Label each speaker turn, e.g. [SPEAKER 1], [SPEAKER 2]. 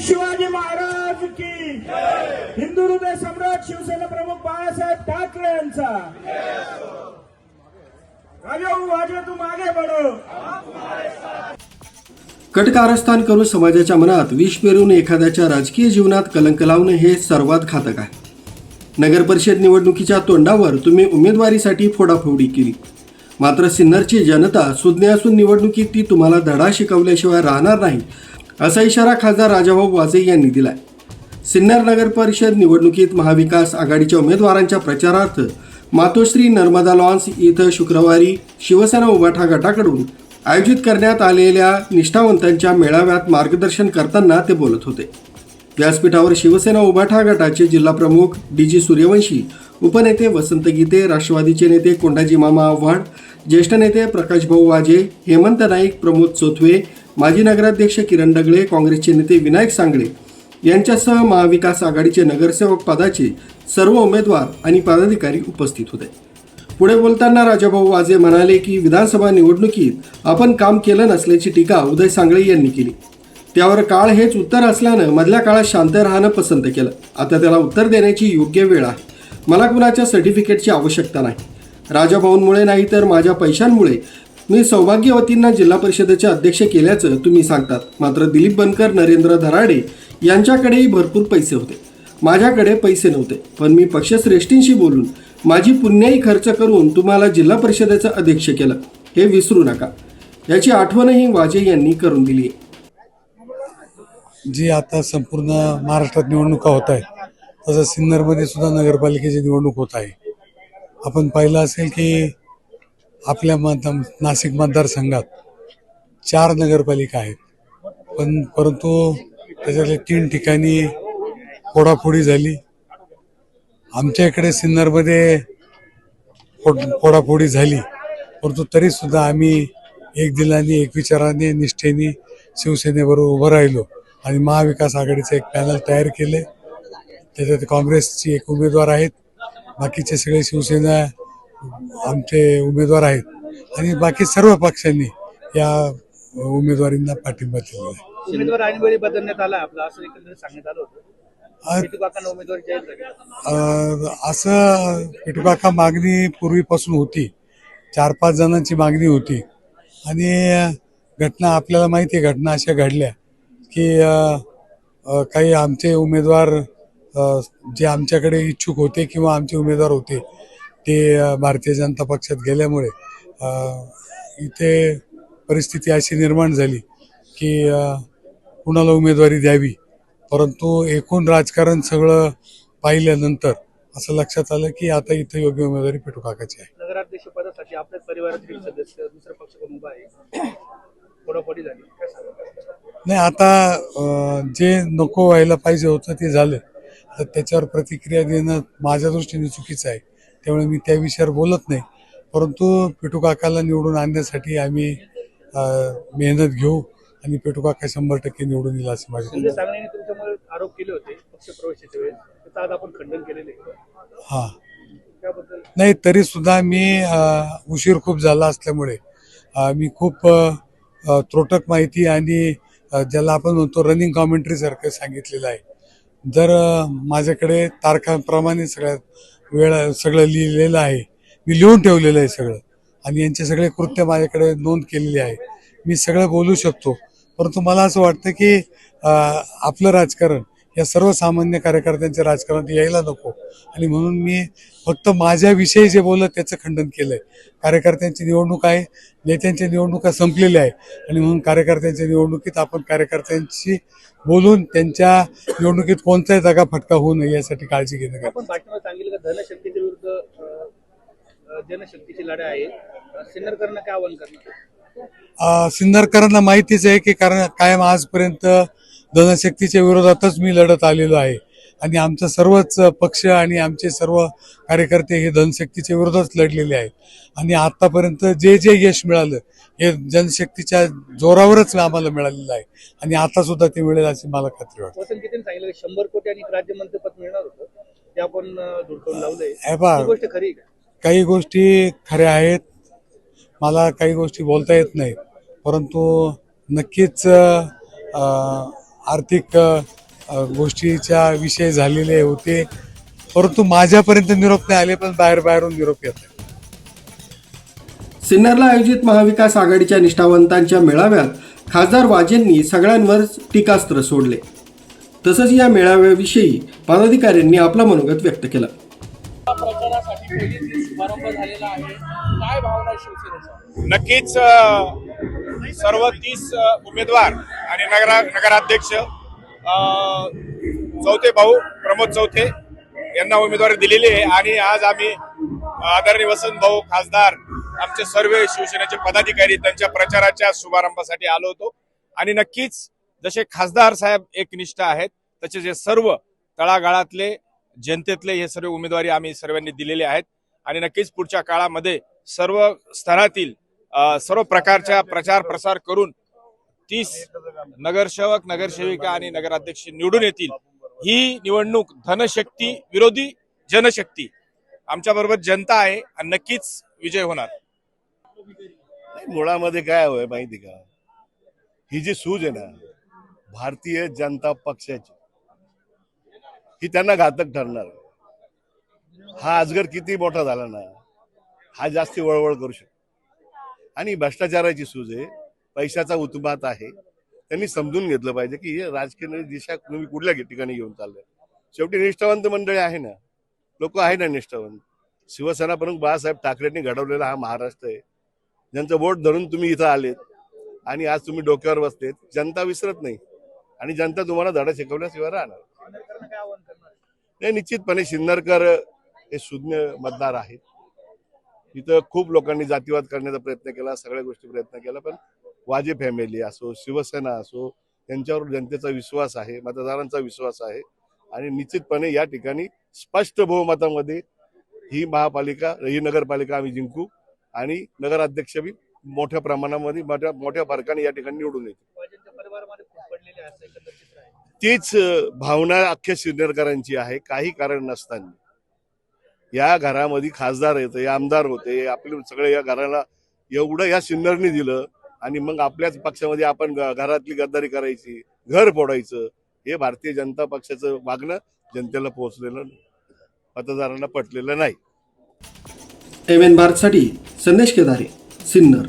[SPEAKER 1] शिवाजी महाराज की हिंदू हृदय सम्राट शिवसेना प्रमुख बाळासाहेब ठाकरे यांचा. राजा हो, तू मागे
[SPEAKER 2] कटकारस्थान करून समाजाच्या मनात विष पेरून एखाद्याच्या राजकीय जीवनात कलंक लावणे हे सर्वात घातक आहे. नगर परिषद निवडणुकीच्या तोंडावर तुम्ही उमेदवारीसाठी फोडाफोडी केली. मात्र सिन्नरची जनता सुज्ञ असून निवडणुकीत ती तुम्हाला धडा शिकवल्याशिवाय राहणार नाही असा इशारा खासदार राजाभाऊ वाजे यांनी दिलाय. सिन्नर नगर परिषद निवडणुकीत महाविकास आघाडीच्या उमेदवारांच्या प्रचारार्थ मातोश्री नर्मदा लॉन्स इथं शुक्रवारी शिवसेना उभाठा गटाकडून आयोजित करण्यात आलेल्या निष्ठावंतांच्या मेळाव्यात मार्गदर्शन करताना ते बोलत होते. व्यासपीठावर शिवसेना उभाठा गटाचे जिल्हाप्रमुख डी जी सूर्यवंशी उपनेते वसंत गीते राष्ट्रवादीचे नेते कोंडाजी मामा आव्हाड ज्येष्ठ नेते प्रकाशभाऊ वाजे हेमंत नाईक प्रमोद चोथवे माजी नगराध्यक्ष किरण डगळे काँग्रेसचे नेते विनायक सांगळे यांच्यासह महाविकास आघाडीचे नगरसेवक पदाचे सर्व उमेदवार आणि पदाधिकारी उपस्थित होते. पुढे बोलताना राजाभाऊ वाजे म्हणाले की विधानसभा निवडणुकीत आपण काम केलं नसल्याची टीका उदय सांगळे यांनी केली. त्यावर काळ हेच उत्तर असल्यानं मधल्या काळात शांत राहणं पसंत केलं. आता त्याला उत्तर देण्याची योग्य वेळ आहे. मला कुणाच्या सर्टिफिकेटची आवश्यकता नाही. राजाभाऊंमुळे नाही तर माझ्या पैशांमुळे मी सौभाग्यवतींना जिल्हा परिषदेचे अध्यक्ष केल्याचं तुम्ही सांगतात. मात्र दिलीप बनकर नरेंद्र धराडे यांच्याकडेही भरपूर पैसे होते. माझ्याकडे पैसे नव्हते. पण मी पक्षश्रेष्ठींशी बोलून माझी पुण्याई खर्च करून तुम्हाला जिल्हा परिषदेचं अध्यक्ष केलं. हे विसरू नका. याची आठवणही वाजे यांनी करून दिली आहे.
[SPEAKER 3] जी आता संपूर्ण महाराष्ट्रात निवडणुका होत आहे तसं सिन्नरमध्ये सुद्धा नगरपालिकेची निवडणूक होत आहे. आपण पाहिलं असेल की आपल्या मत नाशिक मतदारसंघात चार नगरपालिका आहेत. पण परंतु त्याच्यातल्या तीन ठिकाणी फोडाफोडी झाली. आमच्या इकडे सिन्नरमध्ये फोड फोडाफोडी झाली. परंतु तरीसुद्धा आम्ही एक दिलाने एक विचाराने निष्ठेने शिवसेनेबरोबर उभं राहिलो आणि महाविकास आघाडीचं एक पॅनल तयार केले. त्याच्यात काँग्रेसची एक उमेदवार आहेत. बाकीचे सगळे शिवसेना आमचे उमेदवार आहेत. आणि बाकी सर्व पक्षांनी या उमेदवारींना पाठिंबा दिलेला आहे.
[SPEAKER 4] उमेदवार ऐनवेळी बदलण्यात आला आपला असं एकंदरीत सांगण्यात आलं होतं.
[SPEAKER 3] आ-
[SPEAKER 4] किती काकांना उमेदवारी जाहीर झाली.
[SPEAKER 3] अ, असं पिटुकाका मागणी पूर्वीपासून होती. चार पाच जणांची मागणी होती. आणि घटना आपल्याला माहिती आहे घटना अशा घडल्या की अ, अ, काही आमचे उमेदवार अ, जे आमच्याकडे इच्छुक होते किंवा आमचे उमेदवार होते ते भारतीय जनता पक्षात गेल्यामुळे इथे परिस्थिती अशी निर्माण झाली की कुणाला उमेदवारी द्यावी? परंतु एकूण राजकारण सगळं पाहिल्यानंतर असं लक्षात आलं की आता इथं योग्य उमेदवारी पेटू काकाची आहे.
[SPEAKER 4] नगराध्यक्ष पदासाठी आपल्याच परिवारातील सदस्य दुसऱ्या पक्ष कोण उभा आहे? फोडाफोडी झाली.
[SPEAKER 3] नाही आता जे नको व्हायला पाहिजे होतं ते झालं. तर त्याच्यावर प्रतिक्रिया देणं माझ्या दृष्टीने चुकीचं आहे. त्यामुळे मी त्या विषयावर बोलत नाही. परंतु पेटू काकाला निवडून आणण्यासाठी आम्ही मेहनत घेऊ आणि पेटू काका शंभर टक्के निवडून येईल अशी माझी
[SPEAKER 4] संजय सांगण्याने तुमच्यामुळे आरोप केले होते आज आपण खंडन केलेलं.
[SPEAKER 3] हां. नाही तरी सुद्धा मी उशीर खूप झाला असल्यामुळे मी खूप त्रोटक माहिती आणि ज्याला आपण म्हणतो रनिंग कॉमेंट्री सारखं सांगितलेलं आहे. जर माझ्याकडे तारखांप्रमाणे सगळ्या वेळ सगळं लिहिलेलं आहे. मी लिहून ठेवलेलं आहे सगळं. आणि यांचे सगळे कृत्य माझ्याकडे नोंद केलेली आहे. मी सगळं बोलू शकतो. परंतु मला असं वाटतं की आपलं राजकारण या सर्वसामान्य कार्यकर्त्यांच्या राजकारणात यायला नको. आणि म्हणून मी फक्त माझ्याविषयी जे बोललं त्याचं खंडन केलंय. कार्यकर्त्यांची निवडणूक आहे नेत्यांच्या निवडणुका संपलेल्या आहे आणि म्हणून कार्यकर्त्यांच्या निवडणुकीत आपण कार्यकर्त्यांशी बोलून त्यांच्या निवडणुकीत कोणताही जागा फटका होऊ नये यासाठी काळजी घेणं आहे.
[SPEAKER 4] आहे. काय
[SPEAKER 3] सिन्नरकरांना माहितीच आहे की कारण कायम आजपर्यंत धनशक्तीच्या विरोधातच मी लढत आलेलो आहे. आणि आमचा सर्वच पक्ष आणि आमचे सर्व कार्यकर्ते हे धनशक्तीच्या विरोधात लढलेले आहेत. आणि आतापर्यंत जे जे यश मिळालं हे जनशक्तीच्या जोरावरच आम्हाला मिळालेलं आहे. आणि आता सुद्धा ते मिळेल अशी मला खात्री वाटते.
[SPEAKER 4] शंभर कोटी आणि एक राज्यमंत्रीपद मिळणार होतं? ते आपण लावलंय. खरी
[SPEAKER 3] काही गोष्टी खऱ्या आहेत. मला काही गोष्टी बोलता येत नाहीत. परंतु नक्कीच आर्थिक गोष्टीच्या विषय झालेले होते. परंतु माझ्यापर्यंत निरोप नाही आले पण बाहेर बाहेरून निरोप येत
[SPEAKER 2] सिन्नरला आयोजित महाविकास आघाडीच्या निष्ठावंतांच्या मेळाव्यात खासदार वाजेंनी सगळ्यांवर टीकास्त्र सोडले. तसंच या मेळाव्याविषयी पदाधिकाऱ्यांनी आपलं मनोगत व्यक्त केलं.
[SPEAKER 5] नक्कीच सर्व तीस उमेदवार आणि नगरा नगराध्यक्ष चौथे भाऊ प्रमोद चौथे यांना उमेदवारी दिलेली आहे. आणि आज आम्ही आदरणीय वसंत भाऊ खासदार आमचे सर्व शिवसेनेचे पदाधिकारी त्यांच्या प्रचाराच्या शुभारंभासाठी आलो होतो. आणि नक्कीच जसे खासदार साहेब एकनिष्ठ आहेत तसे जे सर्व तळागाळातले जनतेतले हे सर्व उमेदवारी आम्ही सर्वांनी दिलेले आहेत. आणि नक्कीच पुढच्या काळामध्ये सर्व स्तरातील सर्व प्रकारच्या प्रचार प्रसार करून तीस नगरसेवक नगरसेविका आणि नगराध्यक्ष निवडून येतील. ही निवडणूक धनशक्ती विरोधी जनशक्ती. आमच्या बरोबर जनता आहे आणि नक्कीच विजय होणार.
[SPEAKER 6] मुळामध्ये काय हवंय माहिती का? ही जी सूज आहे ना भारतीय जनता पक्षाची ही त्यांना घातक ठरणार. हा अजगर किती मोठा झाला ना हा जास्ती वळवळ करू शकतो. आणि भ्रष्टाचाराची सूज आहे. पैशाचा उत्पात आहे. त्यांनी समजून घेतलं पाहिजे की राजकीय दिशा तुम्ही कुठल्या ठिकाणी घेऊन चाललंय शेवटी निष्ठावंत मंडळी आहे ना? लोक आहे ना निष्ठावंत? शिवसेना प्रमुख बाळासाहेब ठाकरेंनी घडवलेला हा महाराष्ट्र आहे. ज्यांचं वोट धरून तुम्ही इथं आलेत आणि आज तुम्ही डोक्यावर बसलेत जनता विसरत नाही. आणि जनता तुम्हाला धडा शिकवल्याशिवाय राहणार
[SPEAKER 4] आवाहन करणार
[SPEAKER 6] नाही निश्चितपणे सिन्नरकर हे शून्य मतदार आहेत. इथं खूप लोकांनी जातीवाद करण्याचा प्रयत्न केला सगळ्या गोष्टी प्रयत्न केला पण वाजे फॅमिली असो शिवसेना असो त्यांच्यावर जनतेचा विश्वास आहे मतदारांचा विश्वास आहे आणि निश्चितपणे या ठिकाणी स्पष्ट बहुमतामध्ये ही महापालिका ही नगरपालिका आम्ही जिंकू आणि नगराध्यक्ष बी मोठ्या प्रमाणामध्ये मोठ्या मोठ्या फरकाने या ठिकाणी निवडून
[SPEAKER 4] आहे
[SPEAKER 6] तीच भावना अख्ख्या सिन्नरकरांची आहे काही कारण नसताना. या घरामध्ये खासदार येते आमदार होते आपले सगळे या घराला एवढं या सिन्नरनी दिलं आणि मग आपल्याच पक्षामध्ये आपण घरातली गद्दारी करायची घर फोडायचं हे भारतीय जनता पक्षाचं वागणं जनतेला पोहोचलेलं मतदारांना पटलेलं नाही.
[SPEAKER 2] एम एन भारतसाठी संदेश केदारे सिन्नर.